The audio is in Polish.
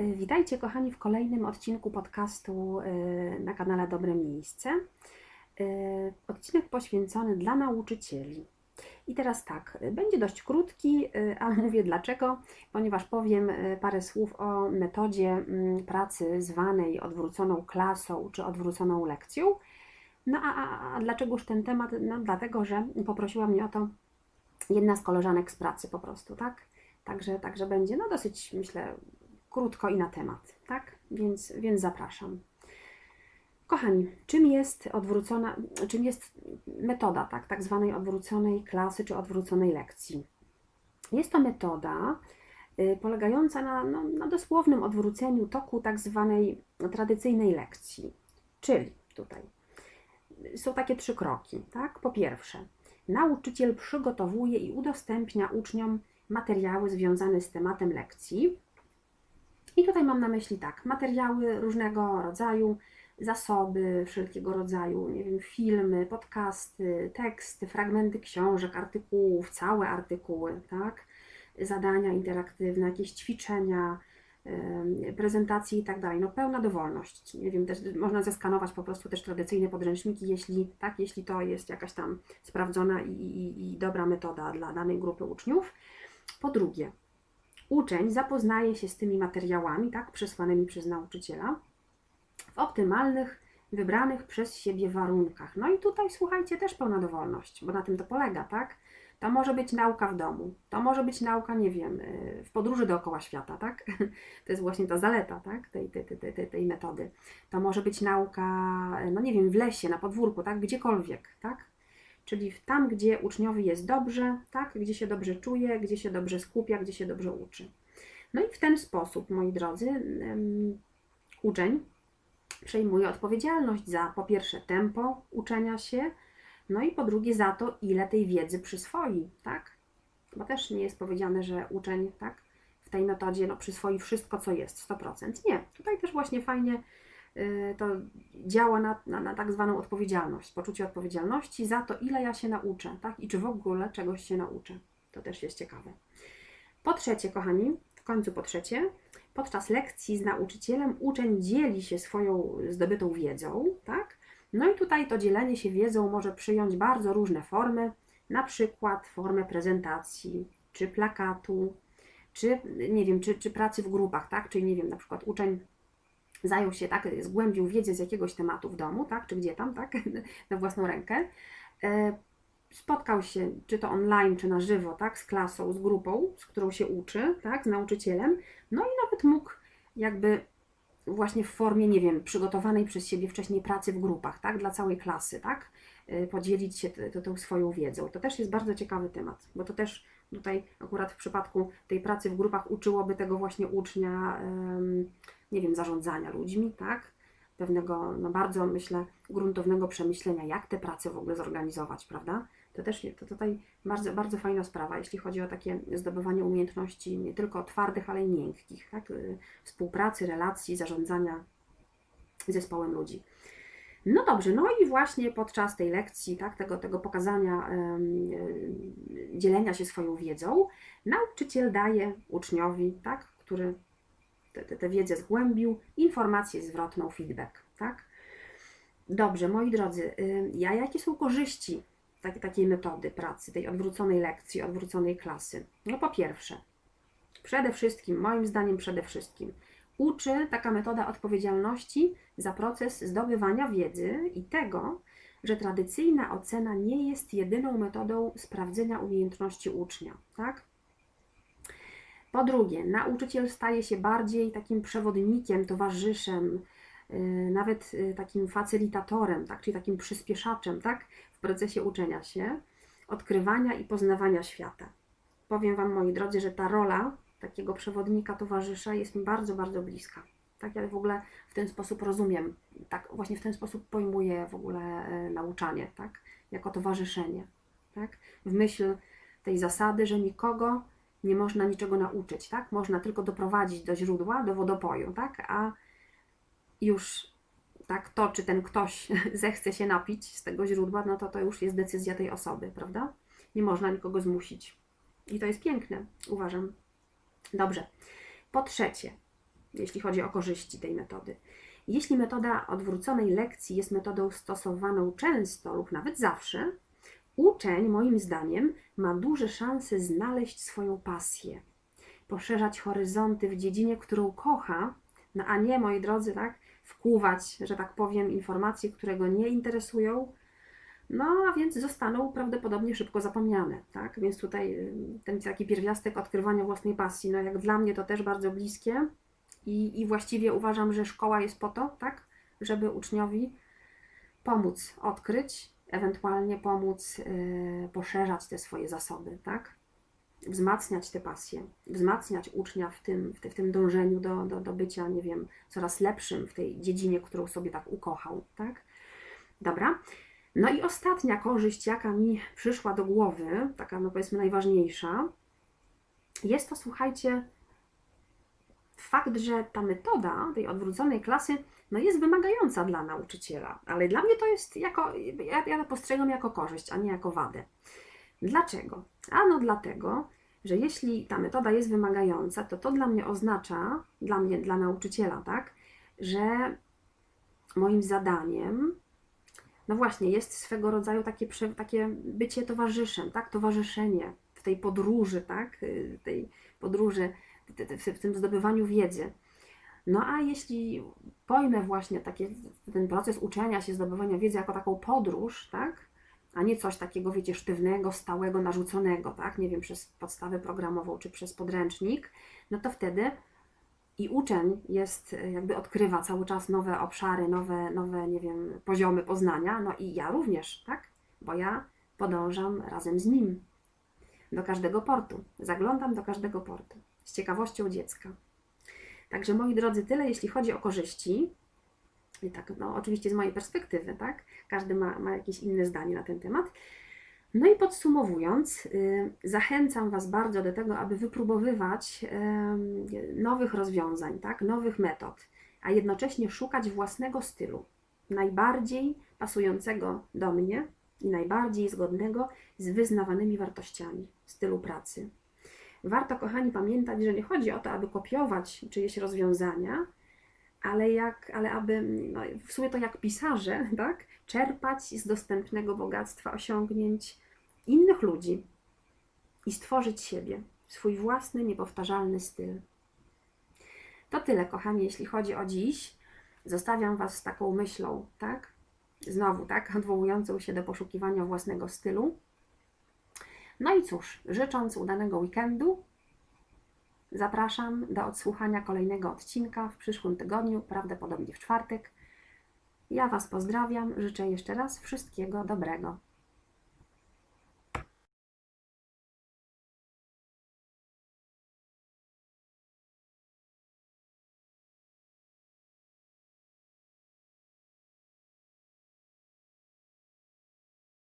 Y, Witajcie, kochani, w kolejnym odcinku podcastu y, na kanale Dobre Miejsce. Y, Odcinek poświęcony dla nauczycieli. I teraz tak, będzie dość krótki, y, a mówię dlaczego, ponieważ powiem parę słów o metodzie mm, pracy zwanej odwróconą klasą czy odwróconą lekcją. No a, a, a dlaczegoż ten temat? No dlatego, że poprosiła mnie o to jedna z koleżanek z pracy po prostu, tak? Także, także będzie no dosyć, myślę, krótko i na temat, tak? Więc, więc zapraszam. Kochani, czym jest odwrócona, czym jest metoda, tak, tak zwanej odwróconej klasy czy odwróconej lekcji? Jest to metoda y, polegająca na, no, na dosłownym odwróceniu toku tak zwanej tradycyjnej lekcji. Czyli tutaj są takie trzy kroki, tak? Po pierwsze, nauczyciel przygotowuje i udostępnia uczniom materiały związane z tematem lekcji. I tutaj mam na myśli tak, materiały różnego rodzaju, zasoby wszelkiego rodzaju, nie wiem, filmy, podcasty, teksty, fragmenty książek, artykułów, całe artykuły, tak? Zadania interaktywne, jakieś ćwiczenia, prezentacje i tak dalej. No pełna dowolność. Nie wiem, też można zeskanować po prostu też tradycyjne podręczniki, jeśli tak, jeśli to jest jakaś tam sprawdzona i, i, i dobra metoda dla danej grupy uczniów. Po drugie, uczeń zapoznaje się z tymi materiałami, tak, przesłanymi przez nauczyciela w optymalnych, wybranych przez siebie warunkach. No i tutaj słuchajcie, też pełna dowolność, bo na tym to polega, tak? To może być nauka w domu, to może być nauka, nie wiem, y, w podróży dookoła świata, tak? To jest właśnie ta zaleta, tak? Tej, tej, tej, tej, tej metody. To może być nauka, no nie wiem, w lesie, na podwórku, tak? Gdziekolwiek, tak? Czyli tam, gdzie uczniowi jest dobrze, tak? Gdzie się dobrze czuje, gdzie się dobrze skupia, gdzie się dobrze uczy. No i w ten sposób, moi drodzy, em, uczeń przejmuje odpowiedzialność za po pierwsze tempo uczenia się, no i po drugie za to, ile tej wiedzy przyswoi, tak? Bo też nie jest powiedziane, że uczeń, tak, w tej metodzie no, przyswoi wszystko, co jest, 100%. Nie, tutaj też właśnie fajnie to działa na, na, na tak zwaną odpowiedzialność, poczucie odpowiedzialności za to, ile ja się nauczę, tak? I czy w ogóle czegoś się nauczę. To też jest ciekawe. Po trzecie, kochani, w końcu po trzecie, podczas lekcji z nauczycielem uczeń dzieli się swoją zdobytą wiedzą, tak? No i tutaj to dzielenie się wiedzą może przyjąć bardzo różne formy, na przykład formę prezentacji, czy plakatu, czy nie wiem, czy, czy pracy w grupach, tak? Czyli nie wiem, na przykład uczeń zajął się, tak, zgłębił wiedzę z jakiegoś tematu w domu, tak, czy gdzie tam, tak, na własną rękę. E, spotkał się, czy to online, czy na żywo, tak, z klasą, z grupą, z którą się uczy, tak, z nauczycielem, no i nawet mógł jakby właśnie w formie, nie wiem, przygotowanej przez siebie wcześniej pracy w grupach, tak, dla całej klasy, tak, y, podzielić się tą swoją wiedzą. To też jest bardzo ciekawy temat, bo to też tutaj akurat w przypadku tej pracy w grupach uczyłoby tego właśnie ucznia, nie wiem, zarządzania ludźmi, tak, pewnego, no bardzo, myślę, gruntownego przemyślenia, jak te prace w ogóle zorganizować, prawda? To też to tutaj bardzo, bardzo fajna sprawa, jeśli chodzi o takie zdobywanie umiejętności nie tylko twardych, ale i miękkich, tak? Y, Współpracy, relacji, zarządzania zespołem ludzi. No dobrze, no i właśnie podczas tej lekcji, tak, tego, tego pokazania, em, y, dzielenia się swoją wiedzą, nauczyciel daje uczniowi, tak, który tę wiedzę zgłębił, informację zwrotną, feedback, tak? Dobrze, moi drodzy, ja, jakie są korzyści tak, takiej metody pracy, tej odwróconej lekcji, odwróconej klasy? No po pierwsze, przede wszystkim, moim zdaniem przede wszystkim, uczy taka metoda odpowiedzialności za proces zdobywania wiedzy i tego, że tradycyjna ocena nie jest jedyną metodą sprawdzenia umiejętności ucznia, tak? Po drugie, nauczyciel staje się bardziej takim przewodnikiem, towarzyszem, yy, nawet yy, takim facylitatorem, tak? czyli takim przyspieszaczem tak? w procesie uczenia się, odkrywania i poznawania świata. Powiem Wam, moi drodzy, że ta rola takiego przewodnika, towarzysza jest mi bardzo, bardzo bliska. Tak, ja w ogóle w ten sposób rozumiem, tak, właśnie w ten sposób pojmuję w ogóle e, nauczanie, tak, jako towarzyszenie, tak, w myśl tej zasady, że nikogo nie można niczego nauczyć, tak? Można tylko doprowadzić do źródła, do wodopoju, tak? A już tak to, czy ten ktoś zechce się napić z tego źródła, no to to już jest decyzja tej osoby, prawda? Nie można nikogo zmusić. I to jest piękne, uważam. Dobrze. Po trzecie, jeśli chodzi o korzyści tej metody. Jeśli metoda odwróconej lekcji jest metodą stosowaną często lub nawet zawsze, uczeń, moim zdaniem, ma duże szanse znaleźć swoją pasję, poszerzać horyzonty w dziedzinie, którą kocha, no a nie, moi drodzy, tak, wkłuwać, że tak powiem, informacje, które go nie interesują, no a więc zostaną prawdopodobnie szybko zapomniane, tak? Więc tutaj y, ten taki pierwiastek odkrywania własnej pasji, no jak dla mnie to też bardzo bliskie i, i właściwie uważam, że szkoła jest po to, tak? Żeby uczniowi pomóc odkryć, ewentualnie pomóc yy, poszerzać te swoje zasoby, tak? Wzmacniać te pasje, wzmacniać ucznia w tym, w tym dążeniu do, do, do bycia, nie wiem, coraz lepszym w tej dziedzinie, którą sobie tak ukochał, tak? Dobra. No i ostatnia korzyść, jaka mi przyszła do głowy, taka no powiedzmy najważniejsza, jest to, słuchajcie, fakt, że ta metoda tej odwróconej klasy no jest wymagająca dla nauczyciela, ale dla mnie to jest jako, ja, ja postrzegam jako korzyść, a nie jako wadę. Dlaczego? Ano dlatego, że jeśli ta metoda jest wymagająca, to to dla mnie oznacza, dla mnie, dla nauczyciela, tak, że moim zadaniem no właśnie, jest swego rodzaju takie, takie bycie towarzyszem, tak? Towarzyszenie w tej podróży, tak? Y, tej podróży, w tym zdobywaniu wiedzy. No a jeśli pojmę właśnie takie, ten proces uczenia się, zdobywania wiedzy jako taką podróż, tak? A nie coś takiego, wiecie, sztywnego, stałego, narzuconego, tak? Nie wiem, przez podstawę programową czy przez podręcznik, no to wtedy i uczeń jest, jakby odkrywa cały czas nowe obszary, nowe, nowe, nie wiem, poziomy poznania, no i ja również, tak? Bo ja podążam razem z nim do każdego portu, zaglądam do każdego portu z ciekawością dziecka. Także moi drodzy, tyle jeśli chodzi o korzyści. I tak, no oczywiście z mojej perspektywy, tak? Każdy ma, ma jakieś inne zdanie na ten temat. No i podsumowując, y, zachęcam Was bardzo do tego, aby wypróbowywać nowych rozwiązań, tak, nowych metod, a jednocześnie szukać własnego stylu, najbardziej pasującego do mnie i najbardziej zgodnego z wyznawanymi wartościami stylu pracy. Warto, kochani, pamiętać, że nie chodzi o to, aby kopiować czyjeś rozwiązania, ale, jak, ale aby, no, w sumie to jak pisarze, tak, czerpać z dostępnego bogactwa osiągnięć innych ludzi i stworzyć siebie, swój własny, niepowtarzalny styl. To tyle, kochani, jeśli chodzi o dziś. Zostawiam Was z taką myślą, tak? Znowu, tak? Odwołującą się do poszukiwania własnego stylu. No i cóż, życząc udanego weekendu, zapraszam do odsłuchania kolejnego odcinka w przyszłym tygodniu, prawdopodobnie w czwartek. Ja Was pozdrawiam, życzę jeszcze raz wszystkiego dobrego.